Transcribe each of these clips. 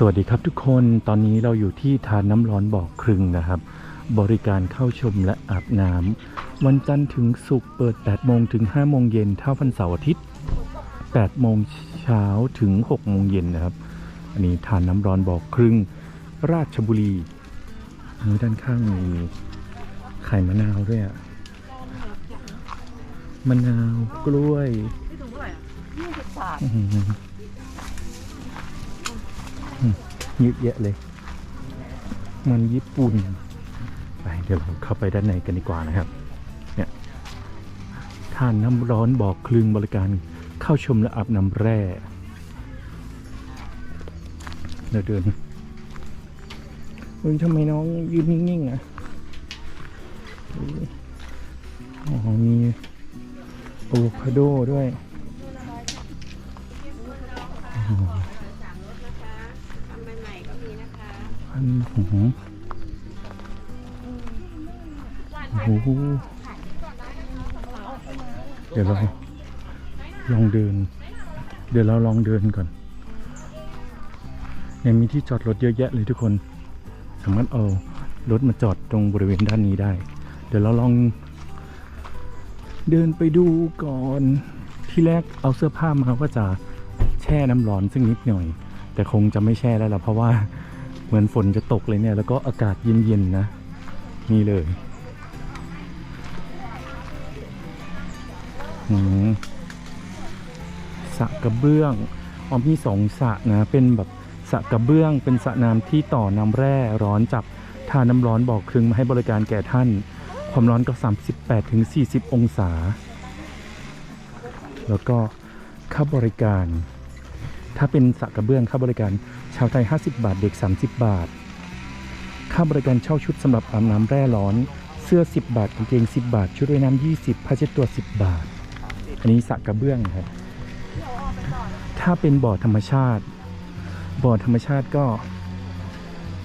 สวัสดีครับทุกคนตอนนี้เราอยู่ที่ทานน้ำร้อนบ่อครึงนะครับ บริการเข้าชมและอาบน้ำวันจันทร์ถึงศุกร์เปิด 8 โมงถึง 5 โมงเย็นถ้าวันเสาร์อาทิตย์ 8 โมงเช้าถึง 6 โมงเย็นนะครับ อันนี้ทานน้ำร้อนบ่อครึง ราชบุรีนี้ด้านข้างมีไข่มะนาวด้วยอะมะนาวกล้วยนี่ถุงเท่าไหร่อะยี่สิบบาท เยอะแยะเลย มันญี่ปุ่น ไปเดี๋ยวเราเข้าไปด้านในกันดีกว่านะครับ เนี่ยท่านน้ำร้อนบอกคลึงบริการเข้าชมและอาบน้ำแร่เดี๋ยวเดินเฮ้ยทำไมน้องยืนนิ่งๆอะอ๋อมีอะโวคาโดด้วย โอ้โหเดี๋ยวเราลองเดิน เดี๋ยวเราลองเดินก่อนยังมีที่จอดรถเยอะแยะเลยทุกคน สามารถเอารถมาจอดตรงบริเวณด้านนี้ได้ เดี๋ยวเราลอง เดินไปดูก่อนที่แรกเอาเสื้อผ้ามาว่าจะแช่น้ำร้อนซึ่งนิดหน่อย แต่คงจะไม่แช่แล้วล่ะเพราะว่า เหมือนฝนจะตกเลยเนี่ย แล้วก็อากาศเย็นๆนะ นี่เลยสระกระเบื้องอ๋อมีสองสระนะ เป็นแบบสระกระเบื้อง เป็นสระน้ำที่ต่อน้ำแร่ร้อนจากทาน้ำร้อนบอกครึงมาให้บริการแก่ท่าน ความร้อนก็ 38ถึง40 องศา แล้วก็ค่าบริการ ถ้าเป็นสระกระเบื้องค่าบริการ ชาวไทย 50 บาทเด็ก 30 บาท ค่าบริการเช่าชุดสำหรับอาบน้ำแร่ร้อน เสื้อ 10 บาทกางเกง 10 บาท ชุดว่ายน้ำ20ผ้าเช็ดตัว 10 บาท อันนี้สระกระเบื้องครับ ถ้าเป็นบ่อธรรมชาติ บ่อธรรมชาติก็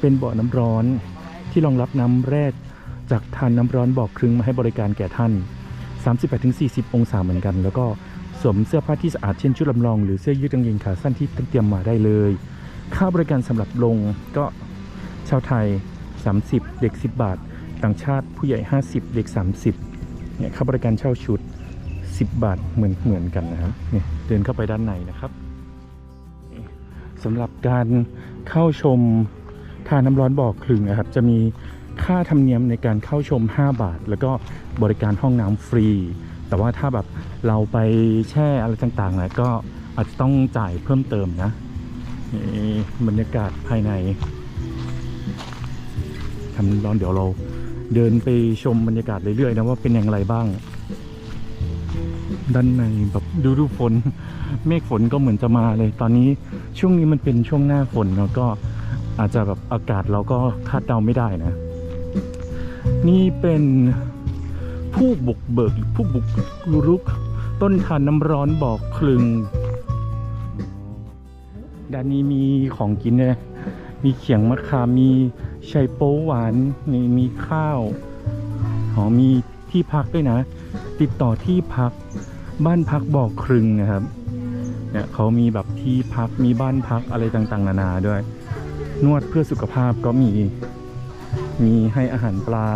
เป็นบ่อน้ำร้อนที่รองรับน้ำแร่จากทานน้ำร้อนบ่อครึ่งมาให้บริการแก่ท่าน 38-40 องศาเหมือนกัน แล้วก็สวมเสื้อผ้าที่สะอาดเช่นชุดลำลองหรือเสื้อยืดกางเกงขาสั้นที่เตรียมมาได้เลย ค่าบริการสำหรับลงก็ชาวไทย 30 เด็ก 10 บาท ต่างชาติผู้ใหญ่ 50 เด็ก 30เนี่ยค่าบริการเช่าชุด 10 บาทเหมือนเหมือนกันนะครับเนี่ยเดินเข้าไปด้านในนะครับสำหรับการเข้าชมท่าน้ำร้อนบ่อคลึงนะครับ จะมีค่าธรรมเนียมในการเข้าชม 5 บาท แล้วก็บริการห้องน้ำฟรี แต่ว่าถ้าแบบเราไปแช่อะไรต่างๆนะก็อาจจะต้องจ่ายเพิ่มเติมนะ บรรยากาศภายในทำร้อนเดี๋ยวเราเดินไปชมบรรยากาศเรื่อยๆนะว่าเป็นอย่างไรบ้าง ด้านในแบบดูดูฝน เมฆฝนก็เหมือนจะมาเลย ตอนนี้ช่วงนี้มันเป็นช่วงหน้าฝนแล้วก็อาจจะแบบอากาศเราก็คาดเดาไม่ได้นะ นี่เป็นผู้บุกเบิกผู้บุกรุก ต้นทานน้ำร้อนบอกคลึง ด้านนี้มีของกินเลยมีเขียงมะขามมีชัยโป๊หวานมีมีข้าวอ๋อมีที่พักด้วยนะ ติดต่อที่พักบ้านพักบอกครึงนะครับเนี่ยเขามีแบบที่พักมีบ้านพักอะไรต่างๆ นานาด้วย นวดเพื่อสุขภาพก็มีมีให้อาหารปลา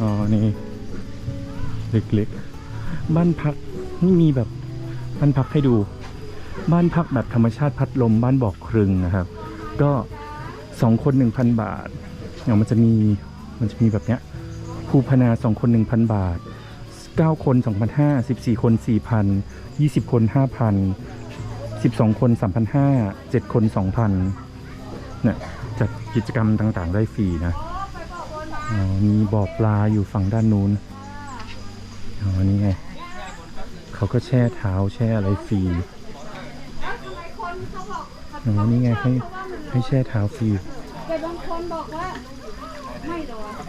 อ๋อนี่เล็กๆบ้านพักนี่มีแบบบ้านพักให้ดู บ้านพักแบบธรรมชาติพัดลมบ้านบอกครึงนะครับ ก็สองคนหนึ่งพันบาทเนี่ยมันจะมีมันจะมีแบบเนี้ยภูพนาสองคนหนึ่งพันบาทเก้าคนสองพันห้าสิบสี่คนสี่พันยี่สิบคนห้าพันสิบสองคนสามพันห้าเจ็ดคนสองพันเนี่ยจัดกิจกรรมต่างๆ ได้ฟรีนะอ๋อมีบ่อปลาอยู่ฝั่งด้านนู้นอ๋อนี่ไง เขาก็แช่เท้าแช่อะไรฟรี อ๋อนี่ไงให้ให้แช่เท้าฟรีแต่บางคนบอกว่าไม่หรอก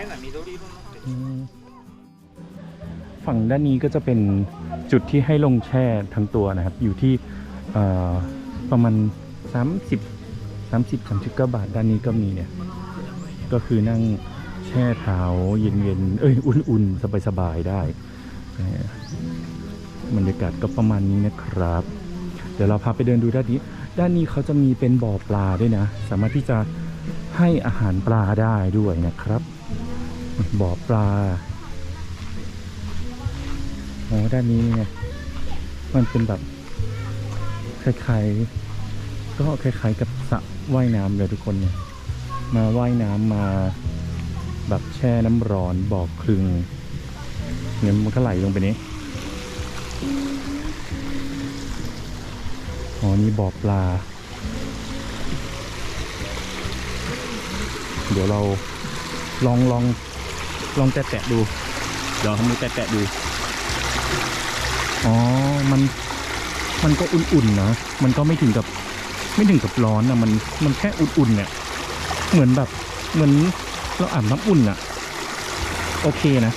อืมฝั่งด้านนี้ก็จะเป็นจุดที่ให้ลงแช่ทั้งตัวนะครับ อยู่ที่เอ่อประมาณ 30 30 39บาทด้านนี้ก็มีเนี่ย ก็คือนั่งแช่เท้าเย็นๆเอ้ยอุ่นๆ สบายๆ ได้นะฮะบรรยากาศก็ประมาณนี้นะครับ เดี๋ยวเราพาไปเดินดูด้านนี้ ด้านนี้เขาจะมีเป็นบ่อปลาด้วยนะ สามารถที่จะให้อาหารปลาได้ด้วยนะครับ บ่อปลาโอ้ด้านนี้ไงมันเป็นแบบคล้ายๆก็คล้ายๆกับสระว่ายน้ำเลยทุกคนเนี่ย มาว่ายน้ำมาแบบแช่น้ำร้อนบ่อคลึงเนี่ยมันก็ไหลลงไปนี้ นี่บ่อปลา เดี๋ยวเราลองลองลองแตะแตะดู เดี๋ยวทำมือแตะแตะดู อ๋อ มัน มันก็อุ่นๆนะ มันก็ไม่ถึงกับ ไม่ถึงกับร้อนนะมัน มันแค่อุ่นๆเนี่ย เหมือนแบบ เหมือนเราอาบน้ำอุ่นอะโอเคนะ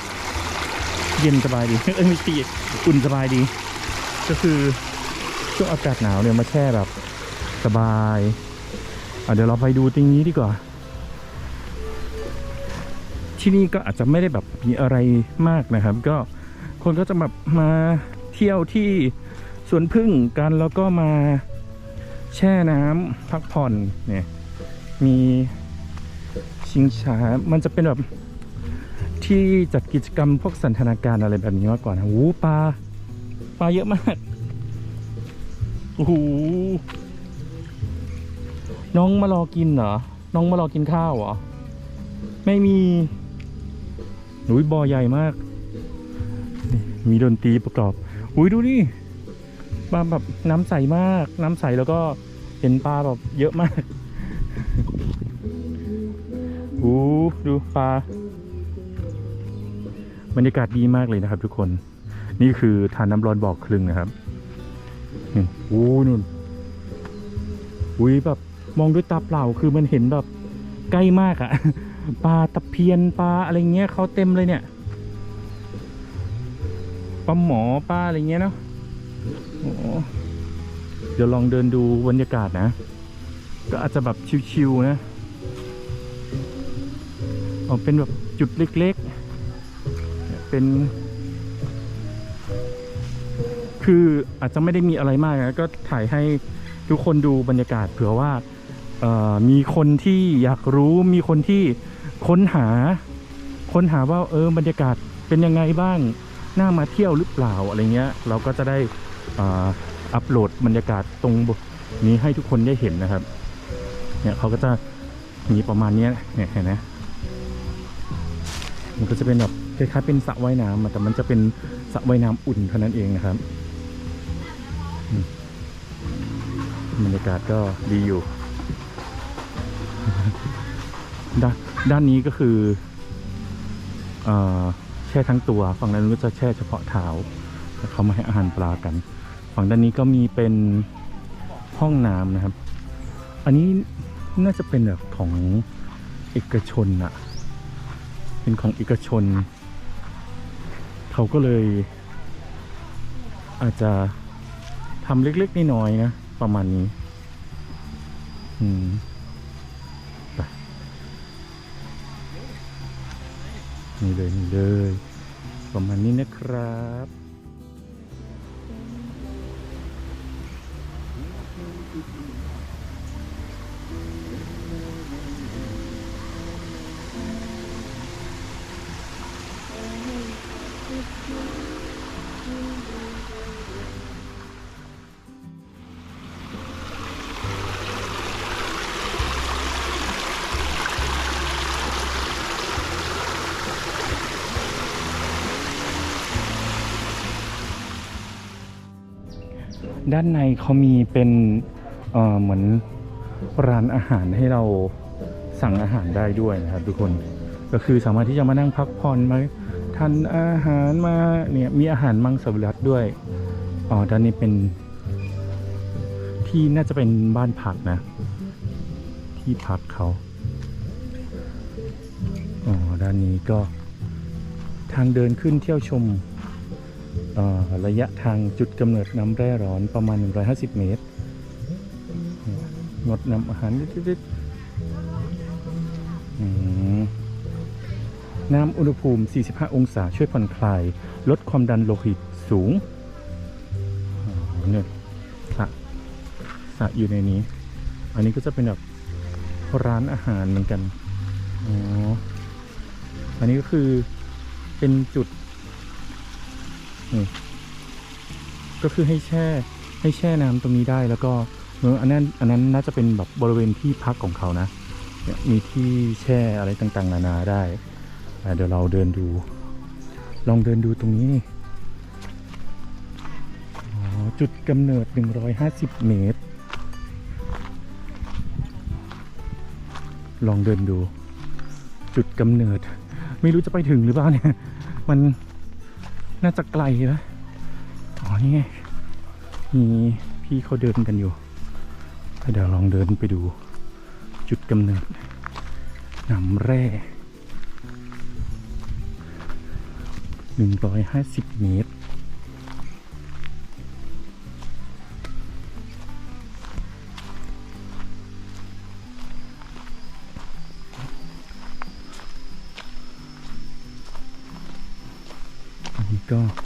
เย็นสบายดี เอ้ยไม่ตีอุ่นสบายดี ก็คือ ช่วงอากาศหนาวเนี่ยมาแช่แบบสบายเดี๋ยวเราไปดูตรงนี้ดีกว่า ที่นี่ก็อาจจะไม่ได้แบบมีอะไรมากนะครับ ก็คนก็จะแบบมาเที่ยวที่สวนพึ่งกันแล้วก็มาแช่น้ำพักผ่อนเนี่ยมีชิงช้ามันจะเป็นแบบที่จัดกิจกรรมพวกสันทนาการอะไรแบบนี้มากกว่านะโอ้ปลาปลาเยอะมาก โอ้โหน้องมารอกินเหรอ น้องมารอกินข้าวเหรอ ไม่มีหนุยบอใหญ่มากนี่มีดนตรีประกอบ อุ้ยดูนี่ปลาแบบน้ำใสมาก น้ำใสแล้วก็เห็นปลาแบบเยอะมากโอ้ดูปลาบรรยากาศดีมากเลยนะครับทุกคน นี่คือทานน้ำร้อนบอกคลึงนะครับ อ้นู่นอุ้ยแบบมองด้วยตาเปล่าคือมันเห็นแบบใกล้มากอะปลาตะเพียนปลาอะไรเงี้ยเขาเต็มเลยเนี่ยปลาหมอปลาอะไรเงี้ยเนาะเดี๋ยวลองเดินดูบรรยากาศนะ ก็อาจจะแบบชิวๆนะเอาเป็นแบบจุดเล็กๆ เป็น คืออาจจะไม่ได้มีอะไรมากนะก็ถ่ายให้ทุกคนดูบรรยากาศเผื่อว่ามีคนที่อยากรู้มีคนที่ค้นหา ค้นหาว่าเออบรรยากาศเป็นยังไงบ้างน่ามาเที่ยวหรือเปล่าอะไรเงี้ย เราก็จะได้อัปโหลดบรรยากาศตรงนี้ให้ทุกคนได้เห็นนะครับเนี่ยเขาก็จะมีประมาณนี้เนี่ยเห็นไหมมันก็จะเป็นแบบคล้ายๆเป็นสระว่ายน้ำแต่มันจะเป็นสระว่ายน้ำอุ่นเท่านั้นเองนะครับ บรรยากาศก็ดีอยู่ ด้านด้านนี้ก็คือออแช่ทั้งตัว ฝั่งนั้นก็จะแช่เฉพาะเท้าแล้วเขามาให้อาหารปลากัน ฝั่งด้านนี้ก็มีเป็นห้องน้ำนะครับ อันนี้น่าจะเป็นแบบของเอกชนอะเป็นของเอกชน เขาก็เลยอาจจะ ทำเล็กๆน้อยๆนะ ประมาณนี้ อืมไปนี่เลยนี่เลย ประมาณนี้นะครับ ด้านในเขามีเป็นเเหมือนร้านอาหารให้เราสั่งอาหารได้ด้วยนะครับทุกคนก็คือสามารถที่จะมานั่งพักผ่อนมาทานอาหารมาเนี่ยมีอาหารมังสวิรัตด้วยอ๋อด้านนี้เป็นที่น่าจะเป็นบ้านพักนะ ที่พักเขาอ๋อด้านนี้ก็ทางเดินขึ้นเที่ยวชม ระยะทางจุดกำเนิดน้ำแร่ร้อนประมาณ 150 เมตร งดนำอาหารดิดๆน้ำอุณหภูมิ 45 องศาช่วยผ่อนคลาย ลดความดันโลหิตสูงเนี่ยครับสระอยู่ในนี้ อันนี้ก็จะเป็นแบบร้านอาหารเหมือนกัน อ๋อ อันนี้ก็คือเป็นจุด นี่ก็คือให้แช่ให้แช่น้ำตรงนี้ได้แล้วก็เอออันนั้นอันนั้นน่าจะเป็นแบบบริเวณที่พักของเขานะเนี่ยมีที่แช่อะไรต่างๆ นานาได้เดี๋ยวเราเดินดู ลองเดินดูตรงนี้นี่อ๋อจุดกำเนิด 150 เมตร ลองเดินดู จุดกำเนิด ไม่รู้จะไปถึงหรือเปล่าเนี่ย มัน น่าจะไกลนะอ๋อนี่ไงมีพี่เขาเดินกันอยู่เดี๋ยวลองเดินไปดูจุดกำเนิดน้ำแร่ 150 เมตร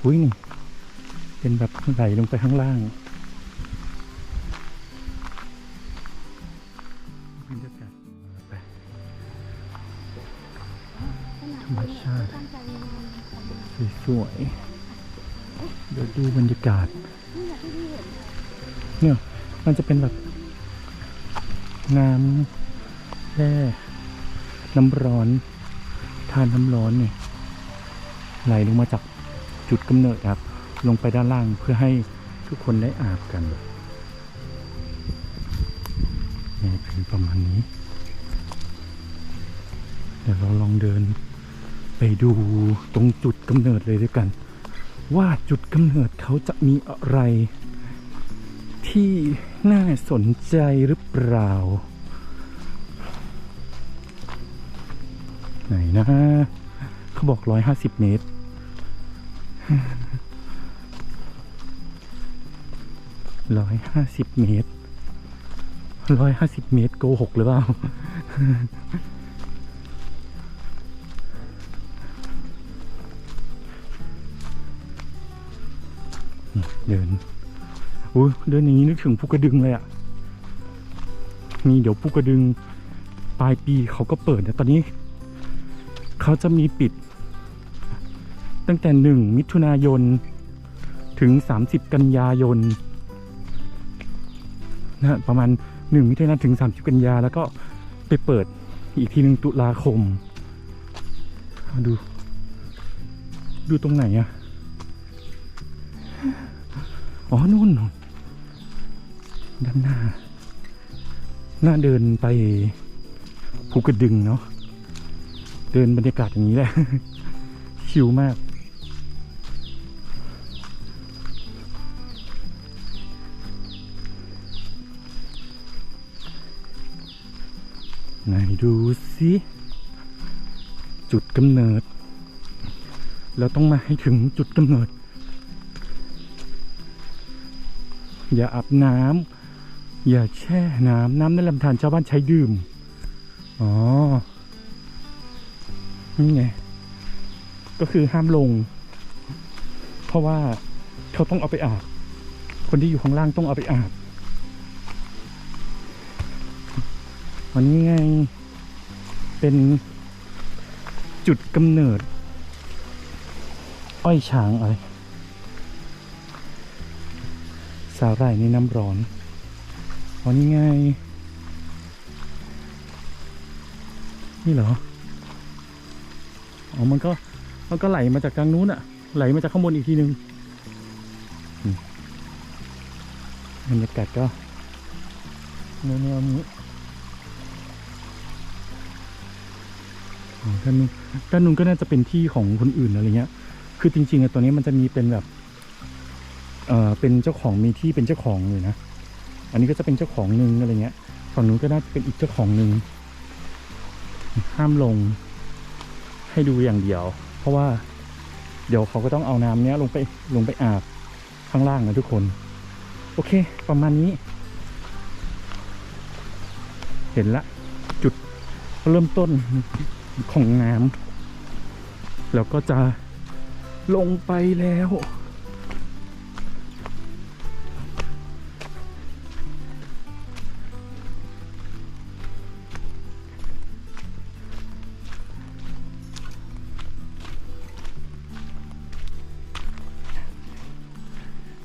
อุ้ยนี่เป็นแบบไหลลงไปข้างล่างบรรยากาศไปธรรมชาติสวยๆเดี๋ยวดูบรรยากาศ เนี่ยมันจะเป็นแบบน้ำแร่น้ำร้อนทานน้ำร้อนเนี่ยไหลลงมาจาก จุดกำเนิดครับ ลงไปด้านล่างเพื่อให้ทุกคนได้อาบกันนี่เป็นประมาณนี้ เดี๋ยวเราลองเดินไปดูตรงจุดกำเนิดเลยด้วยกัน ว่าจุดกำเนิดเขาจะมีอะไร ที่น่าสนใจหรือเปล่า ไหนนะเขาบอกร้อยห้าสิบเมตร ร้อยห้าสิบเมตรร้อยห้าสิบเมตรโกหกหรือเปล่า เดินอุ้ยเดินอย่างนี้นึกถึงภูกระดึงเลยอะ่ะ นี่เดี๋ยวภูกระดึง ปลายปีเขาก็เปิดนะตอนนี้ เขาจะมีปิด ตั้งแต่หนึ่งมิถุนายน ถึง 30 กันยายนนะประมาณหนึ่งมิถุนายนถึง 30 กันยา แล้วก็ไปเปิดอีกทีหนึ่งตุลาคมเอาดู ดูตรงไหนอะอ๋อนู่นนู่นด้านหน้า หน้าเดินไปภูกระดึงเนาะเดินบรรยากาศอย่างนี้แหละ ชิลมาก ไหนดูสิจุดกำเนิด เราต้องมาให้ถึงจุดกำเนิด อย่าอาบน้ำอย่าแช่น้ำน้ำในลำธารชาวบ้านใช้ดื่ม อ๋อ นี่ไง ก็คือห้ามลง เพราะว่าเขาต้องเอาไปอาบ คนที่อยู่ข้างล่างต้องเอาไปอาบ วันนี้ไง เป็นจุดกำเนิด อ้อยช้างอะไรสาหร่ายในน้ำร้อนวันนี้ไง นี่เหรอ อ๋อ มันก็ มันก็ไหลมาจากทางนู้นอะไหลมาจากข้างบนอีกทีนึงบรรยากาศก็แนวๆนี้ ด้านนู้นด้านนู้นก็น่าจะเป็นที่ของคนอื่นอะไรเงี้ย คือจริงๆอะตัวนี้มันจะมีเป็นแบบเอ่อเป็นเจ้าของมีที่เป็นเจ้าของเลยนะ อันนี้ก็จะเป็นเจ้าของหนึ่งอะไรเงี้ย ฝั่งนู้นก็น่าจะเป็นอีกเจ้าของหนึ่งห้ามลงให้ดูอย่างเดียว เพราะว่าเดี๋ยวเขาก็ต้องเอาน้ำเนี้ยลงไปลงไปอาบข้างล่างนะทุกคน โอเค ประมาณนี้ เห็นละ จุดเริ่มต้น ของน้ำแล้วก็จะลงไปแล้ว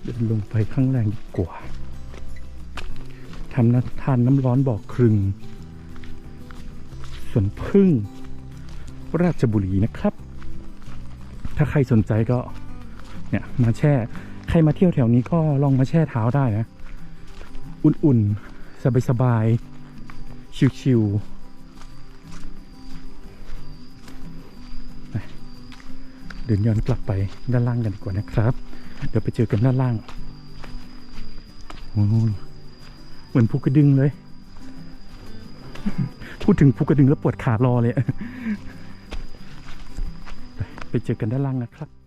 เดินลงไปข้างแรงดีกว่าทำน้ำทานน้ำร้อนบอกครึ่งส่วนพึ่ง ราชบุรีนะครับ ถ้าใครสนใจก็เนี่ยมาแช่ ใครมาเที่ยวแถวนี้ก็ลองมาแช่เท้าได้นะ อุ่นๆ สบายๆ ชิวๆไปเดินย้อนกลับไปด้านล่างกันดีกว่านะครับ เดี๋ยวไปเจอกันด้านล่างเหมือนภูกระดึงเลย พูดถึงภูกระดึงแล้วปวดขา รอเลย ไปเจอกันด้านล่างนะครับ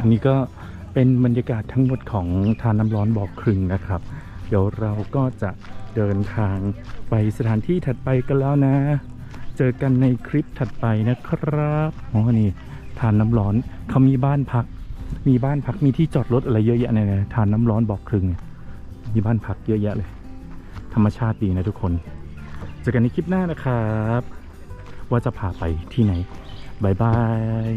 อันนี้ก็เป็นบรรยากาศทั้งหมดของทานน้ำร้อนบอกครึงนะครับ เดี๋ยวเราก็จะเดินทางไปสถานที่ถัดไปกันแล้วนะ เจอกันในคลิปถัดไปนะครับอ๋อนี่ทานน้ำร้อนเขามีบ้านพัก มีบ้านพักมีที่จอดรถอะไรเยอะแยะเนี่ยนะทานน้ำร้อนบอกครึงมีบ้านพักเยอะแยะเลย ธรรมชาติดีนะทุกคน เจอกันในคลิปหน้านะครับ ว่าจะพาไปที่ไหนบายบาย